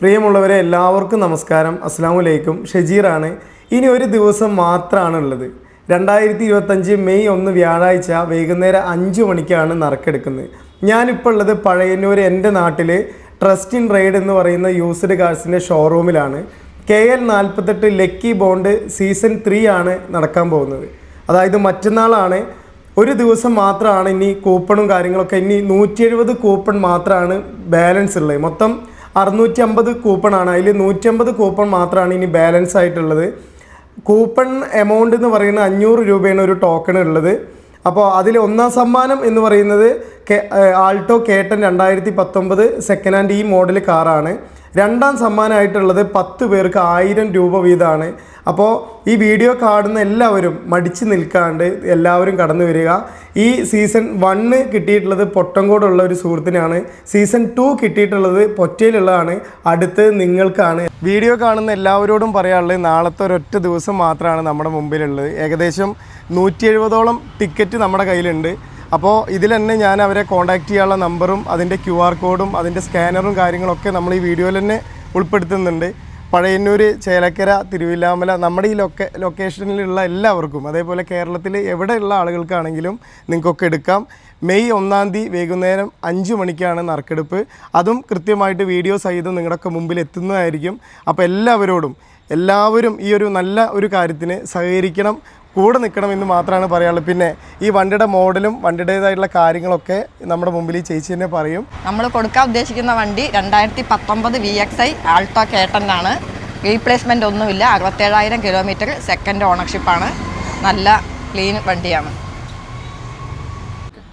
പ്രിയമുള്ളവരെ എല്ലാവർക്കും നമസ്കാരം. അസ്സാം വലൈക്കും ഷജീറാണ്. ഇനി ഒരു ദിവസം മാത്രമാണ് ഉള്ളത് രണ്ടായിരത്തി ഇരുപത്തഞ്ച് മെയ് ഒന്ന് വ്യാഴാഴ്ച വൈകുന്നേരം അഞ്ച് മണിക്കാണ് നറുക്കെടുക്കുന്നത്. ഞാനിപ്പോൾ ഉള്ളത് പഴയന്നൂർ എന്റെ നാട്ടിൽ ട്രസ്റ്റ് ഇൻ റൈഡ് എന്ന് പറയുന്ന യൂസ്ഡ് കാർസിന്റെ ഷോറൂമിലാണ് കെ എൽ നാൽപ്പത്തെട്ട് ലക്കി ബോണ്ട് സീസൺ ത്രീ ആണ് നടക്കാൻ പോകുന്നത്. അതായത് മറ്റന്നാളാണ്. ഒരു ദിവസം മാത്രമാണ് ഇനി കൂപ്പണും കാര്യങ്ങളൊക്കെ. ഇനി നൂറ്റി എഴുപത് കൂപ്പൺ മാത്രമാണ് ബാലൻസ് ഉള്ളത്. മൊത്തം അറുന്നൂറ്റി അമ്പത് കൂപ്പണാണ്. അതിൽ നൂറ്റമ്പത് കൂപ്പൺ മാത്രമാണ് ഇനി ബാലൻസ് ആയിട്ടുള്ളത്. കൂപ്പൺ എമൗണ്ട് എന്ന് പറയുന്നത് അഞ്ഞൂറ് രൂപയാണ് ഒരു ടോക്കൺ ഉള്ളത്. അപ്പോൾ അതിൽ ഒന്നാം സമ്മാനം എന്ന് പറയുന്നത് ആൾട്ടോ കേട്ടൻ രണ്ടായിരത്തി പത്തൊമ്പത് സെക്കൻഡ് ഹാൻഡ് ഈ മോഡൽ കാറാണ് രണ്ടാം സമ്മാനമായിട്ടുള്ളത് പത്ത് പേർക്ക് ആയിരം രൂപ വീതമാണ്. അപ്പോൾ ഈ വീഡിയോ കാണുന്ന എല്ലാവരും മടിച്ച് നിൽക്കാണ്ട് എല്ലാവരും കടന്നു വരിക. ഈ സീസൺ വണ്ണ് കിട്ടിയിട്ടുള്ളത് പൊട്ടംകോടുള്ള ഒരു സുഹൃത്തിനാണ്. സീസൺ ടു കിട്ടിയിട്ടുള്ളത് പൊറ്റയിലുള്ളതാണ്. അടുത്ത് നിങ്ങൾക്കാണ്. വീഡിയോ കാണുന്ന എല്ലാവരോടും പറയാനുള്ളത് നാളത്തെ ഒരൊറ്റ ദിവസം മാത്രമാണ് നമ്മുടെ മുമ്പിലുള്ളത്. ഏകദേശം നൂറ്റി എഴുപതോളം ടിക്കറ്റ് നമ്മുടെ കയ്യിലുണ്ട്. അപ്പോൾ ഇതിൽ തന്നെ ഞാൻ അവരെ കോൺടാക്റ്റ് ചെയ്യാനുള്ള നമ്പറും അതിന്റെ ക്യു ആർ കോഡും അതിന്റെ സ്കാനറും കാര്യങ്ങളൊക്കെ നമ്മൾ ഈ വീഡിയോയിൽ തന്നെ ഉൾപ്പെടുത്തുന്നുണ്ട്. പഴയന്നൂർ ചേലക്കര തിരുവില്ലാമല നമ്മുടെ ഈ ലൊക്കെ ലൊക്കേഷനിലുള്ള എല്ലാവർക്കും അതേപോലെ കേരളത്തിൽ എവിടെയുള്ള ആളുകൾക്കാണെങ്കിലും നിങ്ങൾക്കൊക്കെ എടുക്കാം. മെയ് ഒന്നാം തീയതി വൈകുന്നേരം അഞ്ച് മണിക്കാണ് നറുക്കെടുപ്പ്. അതും കൃത്യമായിട്ട് വീഡിയോ സഹിതം നിങ്ങളുടെയൊക്കെ മുമ്പിൽ എത്തുന്നതായിരിക്കും. അപ്പോൾ എല്ലാവരോടും എല്ലാവരും ഈ ഒരു നല്ല ഒരു കാര്യത്തിന് സഹകരിക്കണം. കൂടെ നിൽക്കണം എന്ന് മാത്രമാണ് പറയാനുള്ളത്. പിന്നെ ഈ വണ്ടിയുടെ മോഡലും വണ്ടിയുടേതായിട്ടുള്ള കാര്യങ്ങളൊക്കെ നമ്മുടെ മുമ്പിൽ ഈ ചേച്ചി തന്നെ പറയും. നമ്മൾ കൊടുക്കാൻ ഉദ്ദേശിക്കുന്ന വണ്ടി രണ്ടായിരത്തി പത്തൊമ്പത് വി എക്സ് ഐ ആൾട്ടോ കേട്ടനാണ് റീപ്ലേസ്മെന്റ് ഒന്നുമില്ല. അറുപത്തേഴായിരം കിലോമീറ്റർ സെക്കൻഡ് ഓണർഷിപ്പാണ്. നല്ല ക്ലീൻ വണ്ടിയാണ്.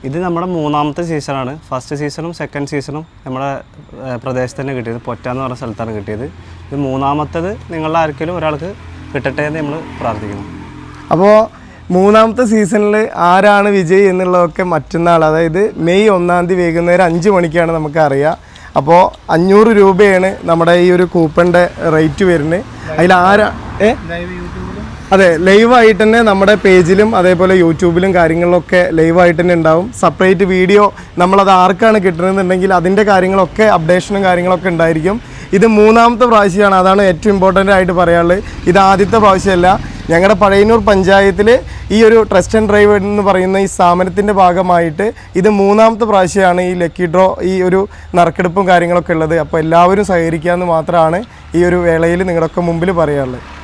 ഇത് നമ്മുടെ മൂന്നാമത്തെ സീസണാണ്. ഫസ്റ്റ് സീസണും സെക്കൻഡ് സീസണും നമ്മുടെ പ്രദേശത്ത് തന്നെ കിട്ടിയത്. പൊറ്റ എന്ന് പറഞ്ഞ സ്ഥലത്താണ് കിട്ടിയത്. ഇത് മൂന്നാമത്തേത് നിങ്ങളുടെ ആർക്കെങ്കിലും ഒരാൾക്ക് കിട്ടട്ടെ എന്ന് നമ്മൾ പ്രാർത്ഥിക്കുന്നു. അപ്പോൾ മൂന്നാമത്തെ സീസണിൽ ആരാണ് വിജയ് എന്നുള്ളതൊക്കെ മറ്റന്നാൾ അതായത് മെയ് ഒന്നാം തീയതി വൈകുന്നേരം അഞ്ച് മണിക്കാണ് നമുക്കറിയാം അപ്പോൾ അഞ്ഞൂറ് രൂപയാണ് നമ്മുടെ ഈ ഒരു കൂപ്പണിന്റെ റേറ്റ് വരുന്നത്. അതിൽ ആരാ ഏ? അതെ ലൈവായിട്ട് തന്നെ നമ്മുടെ പേജിലും അതേപോലെ യൂട്യൂബിലും കാര്യങ്ങളിലൊക്കെ ലൈവായിട്ട് തന്നെ ഉണ്ടാവും. സെപ്പറേറ്റ് വീഡിയോ നമ്മളത് ആർക്കാണ് കിട്ടണമെന്നുണ്ടെങ്കിൽ അതിന്റെ കാര്യങ്ങളൊക്കെ അപ്ഡേഷനും കാര്യങ്ങളൊക്കെ ഉണ്ടായിരിക്കും. ഇത് മൂന്നാമത്തെ പ്രാവശ്യമാണ് അതാണ് ഏറ്റവും ഇമ്പോർട്ടന്റ് ആയിട്ട് പറയാനുള്ളത്. ഇത് ആദ്യത്തെ പ്രാവശ്യമല്ല. ഞങ്ങളുടെ പഴയന്നൂർ പഞ്ചായത്തിൽ ഈ ഒരു ട്രസ്റ്റ് ആൻഡ് ഡ്രൈവ് എന്ന് പറയുന്ന ഈ സ്ഥാപനത്തിന്റെ ഭാഗമായിട്ട് ഇത് മൂന്നാമത്തെ പ്രാവശ്യമാണ് ഈ ലക്കി ഡ്രോ ഈ ഒരു നറുക്കെടുപ്പും കാര്യങ്ങളൊക്കെ ഉള്ളത്. അപ്പോൾ എല്ലാവരും സഹകരിക്കുക എന്ന് മാത്രമാണ് ഈ ഒരു വേളയിൽ നിങ്ങളൊക്കെ മുമ്പിൽ പറയാനുള്ളത്